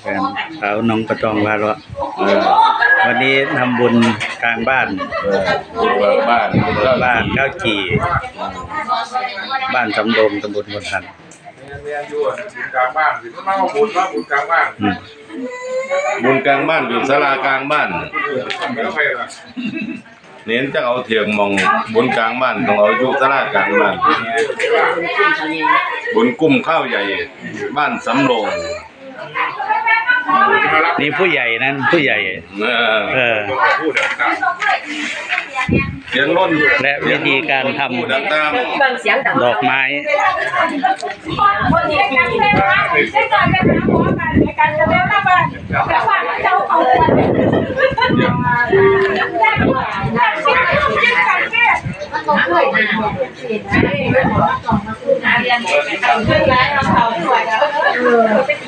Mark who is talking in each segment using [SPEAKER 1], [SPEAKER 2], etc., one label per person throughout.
[SPEAKER 1] แฟนสาวน้องกระจองพาเราะ
[SPEAKER 2] เออ
[SPEAKER 1] วันนี้ทำบุญกลางบ้าน
[SPEAKER 2] เออเปิดบ้านเปิด
[SPEAKER 1] บ้านข้าวจี่บ้านสำโดมตำบลบนทัน
[SPEAKER 3] เมียอยู่บุญกลางบ้านสิมันมาบุญว่าบุญกลางบ้าน
[SPEAKER 1] อืม
[SPEAKER 2] บุญกลางบ้านอยู่ศาลากลางบ้าน
[SPEAKER 3] ไม่ต้องไปหรอก
[SPEAKER 2] เน้นจะเอาเถียงมองบุญกลางบ้านต้องเอาอยู่ศาลากลางบ้านบุญกุ้มข้าวใหญ่ บ้านสำโรง
[SPEAKER 3] มารับ
[SPEAKER 1] นี่ผู้ใหญ่นั้นผู้ใหญ่
[SPEAKER 2] เออ
[SPEAKER 1] เออ
[SPEAKER 3] พูดเด็ดขาด
[SPEAKER 2] เสียงล้น
[SPEAKER 1] และวิธีการทำ
[SPEAKER 2] พูดดังตาม
[SPEAKER 4] เบิ่งเสียงดัง
[SPEAKER 1] ดอกไม้
[SPEAKER 5] คนที่กันเ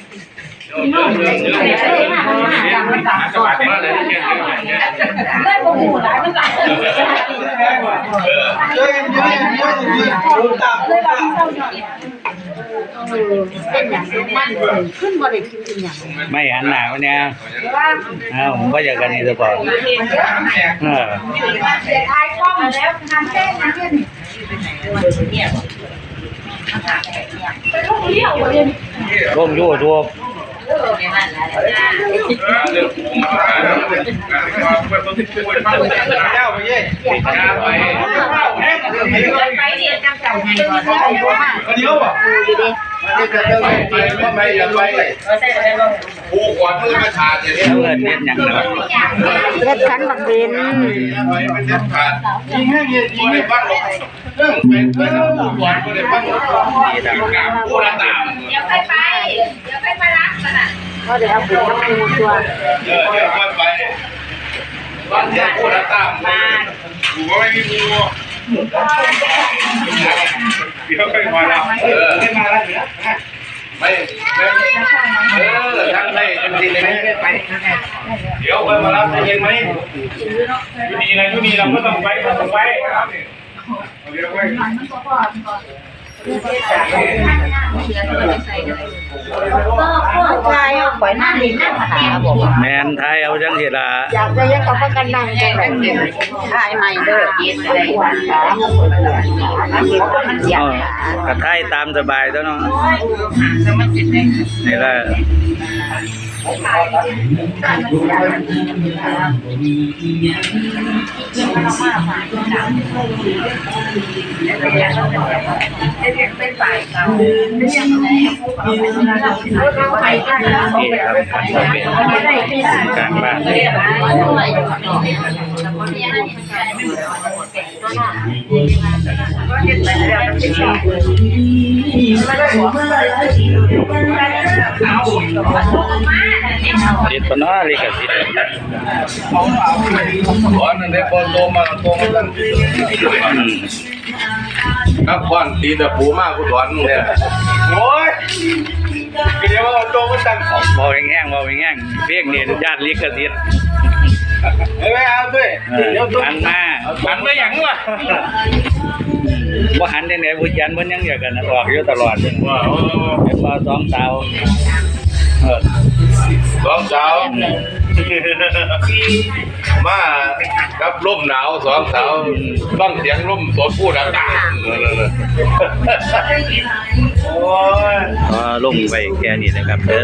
[SPEAKER 5] ไปเรา
[SPEAKER 1] ทำ
[SPEAKER 4] ผ้าเนี่ยฮะเสียกันนี่เสียว่าเป็นเป็นไม้ใหญ่เลยเน
[SPEAKER 3] ก็จะ
[SPEAKER 4] โอ้
[SPEAKER 3] พูด
[SPEAKER 4] โหเราไม่มีเด็กเด็กคูณถ้าเข้าผ้าผ้าสาวที่มันจะนอนได้นอนเราเดียวสิเกิดนอนได้เลยมามาจำมันตามสอด
[SPEAKER 3] มาเลยแค่ไหนเนี่ย
[SPEAKER 5] ได้โมาเลยเราเศร้าหน่อย่า
[SPEAKER 4] งไม่
[SPEAKER 1] หันหน้ามาเนี่ยอ้าผมก็อยากกันนี่จะบอกเออ
[SPEAKER 5] เสียทายกล้องแล้วทำแค่นั้นเป็นลูกเลี้ยวเลย
[SPEAKER 1] ลงยูทูบ
[SPEAKER 3] เรื่องมาเปิดตัวที่ป่ว ยมากเลยเจ้าไปเย่ติดยาไป
[SPEAKER 4] ไปเรียเจ้าไงก่อน
[SPEAKER 3] เดียวไปย่าไปผู้ก่อนมือมาชาอย่างนี้
[SPEAKER 1] แล้วเงินเน็ตหยังเนาะ
[SPEAKER 4] เฮ็ดขันบักเป็น
[SPEAKER 3] ไปเป็นเด็ดขาดยิงให้ยิงยิงในบ้านหรอกเรื่องเป็นเป็นผู้ก่อนคนในบ้านหรอกกราบผู้ละตาม
[SPEAKER 5] วไปไปเดี๋ยวไปมารับกัน อะ
[SPEAKER 4] ก็ได้เอาไปทำมูตัว
[SPEAKER 3] เออเดี๋ยวค่อยไปบ้านเจ้าผู้ละตามมาอยู่ว่าไม่มีงูเดี๋ยวค่อยมาแล้วเออไม่มาแล้วเหรอไม่ไม่เออทั้งให้เป็นทีเลยไม่ไปเดี๋ยวค่อยมารับเย็นไหมยูนีนะยูนีเราก็ต้องไปต้องไปครับเดี๋ยวค่อย
[SPEAKER 4] ก็พ่อชายเอา ปล่อยหน้าดินหน้าผาบอกว่า
[SPEAKER 1] แมนไทยเอาจังสิล่ะ
[SPEAKER 4] อยากจะยังกับพกันนั่งจังได๋ชายใหม่เด้อกินได้หวานขามันเสีย
[SPEAKER 1] อ๋อกระไทยตามสบายตัวเนาะนี่แหละ นี่ครับกลางบ้านติดปะเนาะลิขสิทธิ์
[SPEAKER 2] ขอนั่นได้พอโตมาโตมาตั้ง
[SPEAKER 1] อืม
[SPEAKER 2] นักควันตีตะปูมากกูถอนเนี่ย
[SPEAKER 3] โอ้ยเดี๋ยวเอาโตมาตั้งของ
[SPEAKER 1] บอแห้งๆบอแห้งๆเพียงนี่ญาติลิขสิทธิ์
[SPEAKER 3] เอ้ยเอาด้วย
[SPEAKER 1] เออหันมา
[SPEAKER 3] หันไปหยังวะ
[SPEAKER 1] บ่หันจังได๋ผู้ยันเพิ่นยังอยากกันออกอยู่ตลอดเพิ่น
[SPEAKER 3] ว้าว
[SPEAKER 1] เป็นบ่สองสาวเออ
[SPEAKER 2] สองสาว มากับลมหนาวสองสาวฟังเสียงลมสดพูดต่างๆโอ้ย
[SPEAKER 1] ก็ลงไปแค่นี้นะครับเด้อ